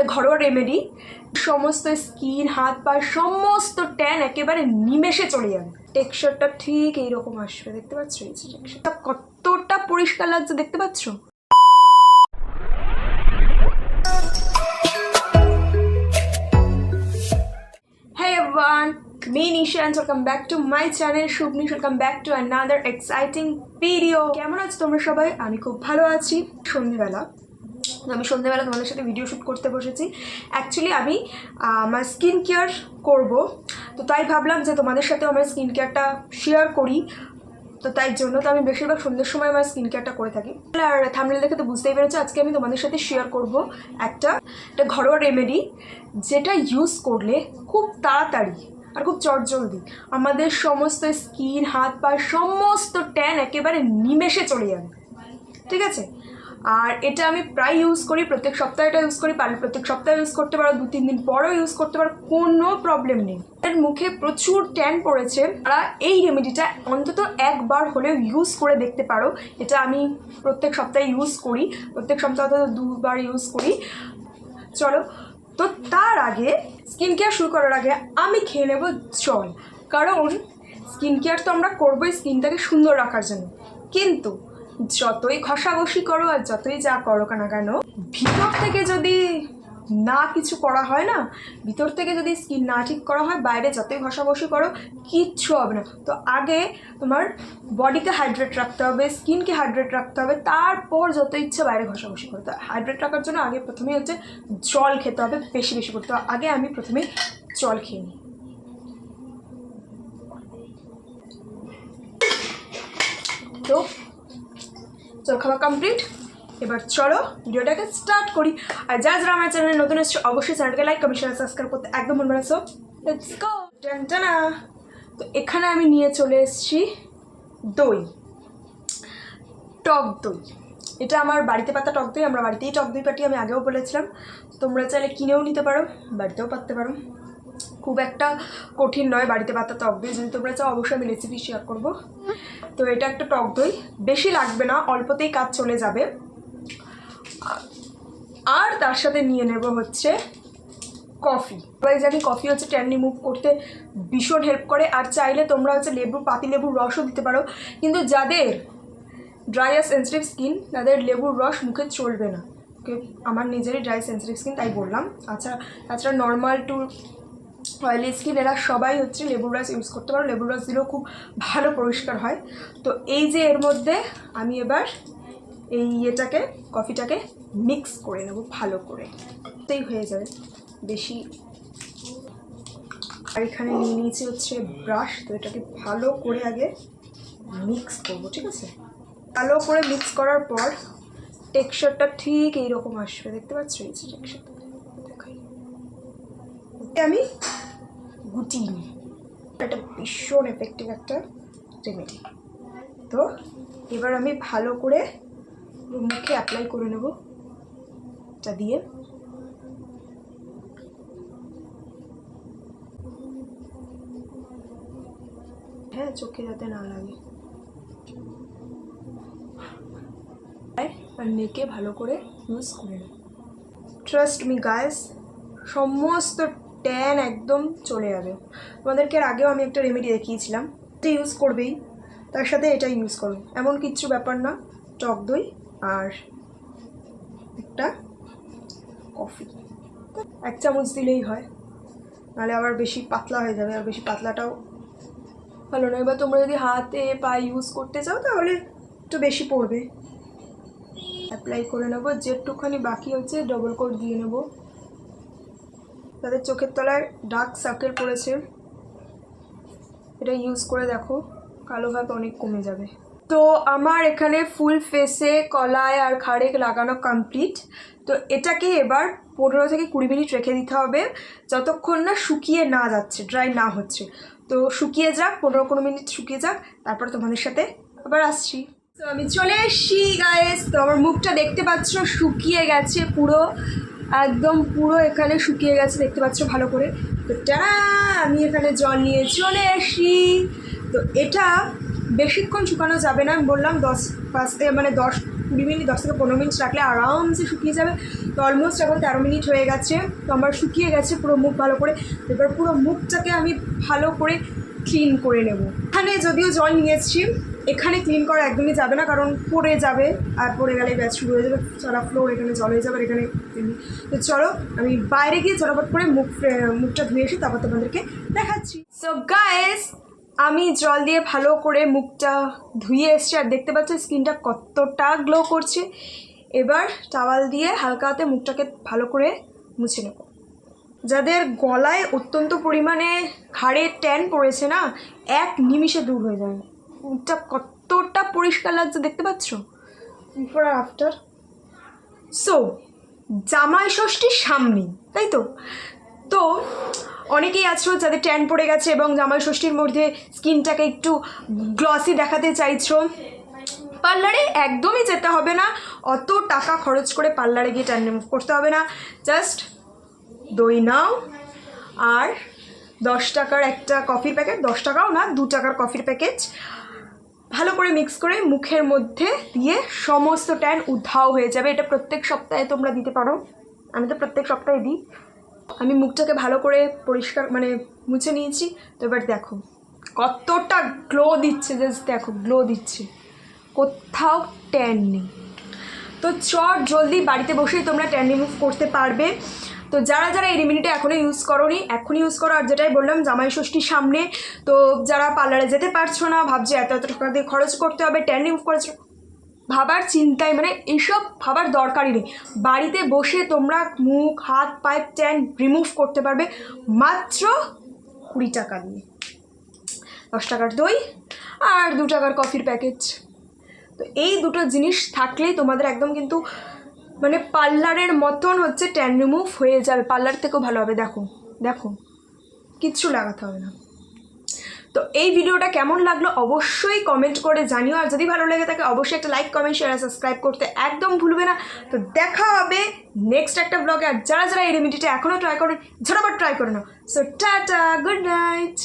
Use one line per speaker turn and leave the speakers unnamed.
এটা ঘরোয়া রেমেডি সমস্ত স্কিন হাত পা, সমস্ত ট্যান একেবারে নিমেষে চলে যাবে। টেক্সচারটা ঠিক এইরকম আসবে, দেখতে পাচ্ছ? এই যে টেক্সচারটা কতটা পরিষ্কার লাগছে, দেখতে পাচ্ছ? Me, Nisha, and welcome back to my channel Shubnish. Welcome back to another exciting video. কেমন আছো তোমরা সবাই? আমি খুব ভালো আছি। সন্ধেবেলা তো আমি সন্ধেবেলা তোমাদের সাথে ভিডিও শ্যুট করতে বসেছি। অ্যাকচুয়ালি আমি আমার স্কিন কেয়ার করব। তো তাই ভাবলাম যে তোমাদের সাথে আমার স্কিন কেয়ারটা শেয়ার করি। তো তাই জন্য তো আমি বেশিরভাগ সন্ধ্যের সময় আমার স্কিন কেয়ারটা করে থাকি। আর থামলে দেখে তো বুঝতেই পেরেছ, আজকে আমি তোমাদের সাথে শেয়ার করব একটা একটা ঘরোয়া রেমেডি যেটা ইউজ করলে খুব তাড়াতাড়ি আর খুব চটজলদি আমাদের সমস্ত স্কিন হাত পা সমস্ত ট্যান একেবারে নিমেষে চলে যাবে। ঠিক আছে? আর এটা আমি প্রায় ইউজ করি, প্রত্যেক সপ্তাহে এটা ইউজ করি পারলে প্রত্যেক সপ্তাহে ইউজ করতে পারো, দু তিন দিন পরেও ইউজ করতে পারো, কোনো প্রবলেম নেই। এর মুখে প্রচুর ট্যান পড়েছে। তারা এই রেমেডিটা অন্তত একবার হলেও ইউজ করে দেখতে পারো। এটা আমি প্রত্যেক সপ্তাহে ইউজ করি, প্রত্যেক সপ্তাহে দুবার ইউজ করি। চলো, তো তার আগে স্কিন কেয়ার শুরু করার আগে আমি খেয়ে নেব জল। কারণ স্কিন কেয়ার তো আমরা করবোই স্কিনটাকে সুন্দর রাখার জন্য। কিন্তু যতই ঘষাঘষি করো আর যতই যা করো না কেন, ভিতর থেকে যদি না কিছু করা হয় না, ভিতর থেকে যদি স্কিন না ঠিক করা হয়, বাইরে যতই ঘষাঘষি করো, কিচ্ছু হবে না। তো আগে তোমার বডিকে হাইড্রেট রাখতে হবে স্কিনকে হাইড্রেট রাখতে হবে, তারপর যত ইচ্ছে বাইরে ঘষাঘষি করতে হবে হাইড্রেট রাখার জন্য আগে প্রথমেই হচ্ছে জল খেতে হবে, বেশি বেশি করতে হবে আগে আমি প্রথমে জল খেয়ে নিই। তো জল খাওয়া কমপ্লিট এবার চলো ভিডিওটাকে স্টার্ট করি। আর যা যারা আমার চ্যানেলে নতুন এসছে, অবশ্যই চ্যানেলকে লাইক কমেন্ট শেয়ার সাবস্ক্রাইব করতে একদম মনে রাখছো লেটস গো টানা তো এখানে আমি নিয়ে চলে এসেছি দই। টক দই। এটা আমার বাড়িতে পাতা টক দই, আমরা বাড়িতেই টক দই পাটি, আমি আগেও বলেছিলাম। তোমরা চাইলে কিনেও নিতে পারো, বাড়িতেও পাততে পারো। খুব একটা কঠিন নয় বাড়িতে পাতা টক দই যদি তোমরা চাও অবশ্যই আমি রেসিপি শেয়ার করব। তো এটা একটা টক দই, বেশি লাগবে না, অল্পতেই কাজ চলে যাবে। আর তার সাথে নিয়ে নেব হচ্ছে কফি সবাই জানি কফি হচ্ছে ট্যান রিমুভ করতে ভীষণ হেল্প করে, আর চাইলে তোমরা হচ্ছে লেবু, পাতি লেবুর রসও দিতে পারো। কিন্তু যাদের ড্রাই আর সেন্সিটিভ স্কিন তাদের লেবুর রস মুখে চলবে না। আমার নিজেরই ড্রাই সেন্সিটিভ স্কিন তাই বললাম। আচ্ছা তাছাড়া নর্মাল টু অয়েলি স্কিন এরা সবাই হচ্ছে লেবুর রস ইউজ করতে পারো। লেবুর রস দিলেও খুব ভালো পরিষ্কার হয়। তো এই যে এর মধ্যে আমি এবার এই ইয়েটাকে কফিটাকে মিক্স করে নেব ভালো করে। তাই হয়ে যাবে বেশি। আর এখানে নিয়ে নিয়েছি হচ্ছে ব্রাশ তো এটাকে ভালো করে আগে মিক্স করব, ঠিক আছে? ভালো করে মিক্স করার পর টেক্সচারটা ঠিক এইরকম আসবে, দেখতে পাচ্ছ? এই যে টেক্সচারটা আমি গুটিয়ে নিই। এটা ভীষণ এফেক্টিভ একটা রেমেডি তো এবার আমি ভালো করে মুখে অ্যাপ্লাই করে নেব। এটা দিয়ে। হ্যাঁ চোখে যাতে না লাগে। আর নেকে ভালো করে ইউজ করে নেব। ট্রাস্ট মি গাইস সমস্ত ট্যান একদম চলে যাবে। তোমাদেরকে এর আগেও আমি একটা রেমেডি দেখিয়েছিলাম। এটা ইউজ করবেই। তার সাথে এটা ইউজ করো। এমন কিচ্ছু ব্যাপার না। টক দই আর একটা কফি এক চামচ দিলেই হয়। নাহলে আবার বেশি পাতলা হয়ে যাবে। আর বেশি পাতলাটাও ভালো নয় এবার তোমরা যদি হাতে পা ইউজ করতে চাও, তাহলে একটু বেশি পড়বে। অ্যাপ্লাই করে নেব। যেটুখানি বাকি হচ্ছে ডবল কোট দিয়ে নেব। তাদের চোখের তলায় ডার্ক সার্কেল পড়েছে। এটা ইউজ করে দেখো, কালো ভাব অনেক কমে যাবে। তো আমার এখানে ফুল ফেসে কলায় আর খাড়ে লাগানো কমপ্লিট তো এটাকে এবার পনেরো থেকে কুড়ি মিনিট রেখে দিতে হবে, যতক্ষণ না শুকিয়ে না যাচ্ছে ড্রাই না হচ্ছে। তো শুকিয়ে যাক, পনেরো কুড়ি মিনিট শুকিয়ে যাক, তারপর তোমাদের সাথে আবার আসছি। তো আমি চলে এসছি গায়েস তো আমার মুখটা দেখতে পাচ্ছ, শুকিয়ে গেছে পুরো। একদম পুরো এখানে শুকিয়ে গেছে, দেখতে পাচ্ছ ভালো করে। তো টানা আমি এখানে জল নিয়ে চলে এসছি। তো এটা বেশিক্ষণ শুকানো যাবে না, আমি বললাম দশ, পাঁচ থেকে মানে দশ, কুড়ি মিনিট, দশ থেকে পনেরো মিনিট রাখলে আরামসে শুকিয়ে যাবে। তো অলমোস্ট এখন তেরো মিনিট হয়ে গেছে, তো আমার শুকিয়ে গেছে পুরো মুখ ভালো করে। এবার পুরো মুখটাকে আমি ভালো করে ক্লিন করে নেব। এখানে যদিও জল নিয়ে এসেছি এখানে ক্লিন করা একদমই যাবে না, কারণ পড়ে যাবে, আর পড়ে গেলে ব্যাস শুরু হয়ে যাবে, সারা ফ্লোর এখানে জল হয়ে যাবে, আর এখানে তো চলো, আমি বাইরে গিয়ে চটাপট করে মুখ মুখটা ধুয়ে এসে তারপর তোমাদেরকে দেখাচ্ছি। সো গাইস আমি জল দিয়ে ভালো করে মুখটা ধুয়ে এসছি, আর দেখতে পাচ্ছি স্কিনটা কতটা গ্লো করছে। এবার টাওয়াল দিয়ে হালকা হাতে মুখটাকে ভালো করে মুছে নেব। যাদের গলায় অত্যন্ত পরিমাণে ঘাড়ে ট্যান পড়েছে না, এক নিমিষে দূর হয়ে যাবে। মুখটা কতটা পরিষ্কার লাগছে দেখতে পাচ্ছ? বিফোর আর আফটার সো জামাই ষষ্ঠীর সামনেই তাই তো? তো অনেকেই আছো যাদের ট্যান পড়ে গেছে এবং জামাই ষষ্ঠীর মধ্যে স্কিনটাকে একটু গ্লসি দেখাতে চাইছো। পার্লারে একদমই যেতে হবে না অত টাকা খরচ করে পার্লারে গিয়ে ট্যান রিমুভ করতে হবে না। জাস্ট দই নাও আর দশ টাকার একটা কফির প্যাকেট দশ টাকাও না দু টাকার কফির প্যাকেট ভালো করে মিক্স করে মুখের মধ্যে দিয়ে সমস্ত ট্যান উধাও হয়ে যাবে। এটা প্রত্যেক সপ্তাহে তোমরা দিতে পারো। আমি তো প্রত্যেক সপ্তাহে দিই। আমি মুখটাকে ভালো করে পরিষ্কার মানে মুছে নিয়েছি। তো এবার দেখো, কতটা গ্লো দিচ্ছে জাস্ট দেখো গ্লো দিচ্ছে। কোথাও ট্যান নেই। তো চট জলদি বাড়িতে বসেই তোমরা ট্যান রিমুভ করতে পারবে। তো যারা যারা এই রেমিডিটা এখনও ইউজ করোনি, এখনই ইউজ করো। আর যেটাই বললাম, জামাই ষষ্ঠীর সামনে, তো যারা পার্লারে যেতে পারছ না, ভাবছে এত এত টাকা দিয়ে খরচ করতে হবে ট্যান রিমুভ করেছ, ভাবার চিন্তায় মানে এইসব ভাবার দরকারই নেই। বাড়িতে বসে তোমরা মুখ, হাত, পায়ে ট্যান রিমুভ করতে পারবে মাত্র কুড়ি টাকা দিয়ে। দশ টাকার দই আর দু টাকার কফির প্যাকেজ তো এই দুটো জিনিস থাকলেই তোমাদের একদম কিন্তু মানে পার্লারের মতন হচ্ছে ট্যান রিমুভ হয়ে যাবে। পার্লার থেকেও ভালো হবে, দেখো দেখো, কিচ্ছু লাগাতে হবে না। তো এই ভিডিওটা কেমন লাগল অবশ্যই কমেন্ট করে জানিও, আর যদি ভালো লেগে থাকে অবশ্যই একটা লাইক কমেন্ট শেয়ার আর সাবস্ক্রাইব করতে একদম ভুলবে না। তো দেখা হবে নেক্সট একটা ব্লগে আর যারা যারা এই রেমিডিটা এখনও ট্রাই করেন ঝটাপট ট্রাই করে নাও। So tata good night